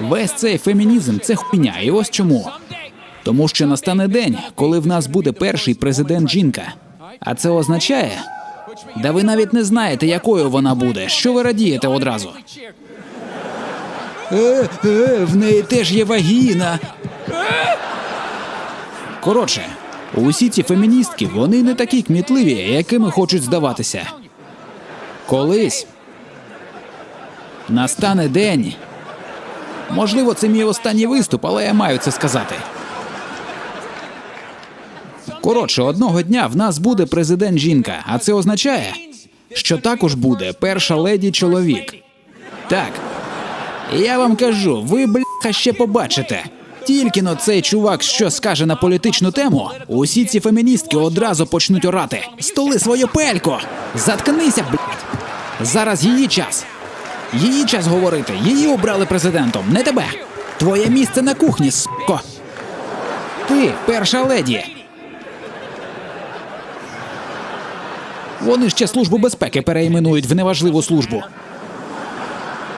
Весь цей фемінізм це хуйня, і ось чому. Тому що настане день, коли в нас буде перший президент жінка. А це означає, да ви навіть не знаєте, якою вона буде. Що ви радієте одразу? Е, е, в неї теж є вагіна. Коротше, усі ці феміністки, вони не такі кмітливі, якими хочуть здаватися. Колись настане день. Можливо, це мій останній виступ, але я маю це сказати. Коротше, одного дня в нас буде президент жінка, а це означає, що також буде перша леді чоловік. Так. Я вам кажу, ви бляха ще побачите. Тільки но цей чувак що скаже на політичну тему, усі ці феміністки одразу почнуть орати. Столи свою пельку! Заткнися, блядь! Зараз її час. Її час говорити. Її обрали президентом, не тебе. Твоє місце на кухні, с**ко. Ти перша леді. Вони ще службу безпеки перейменують в неважливу службу.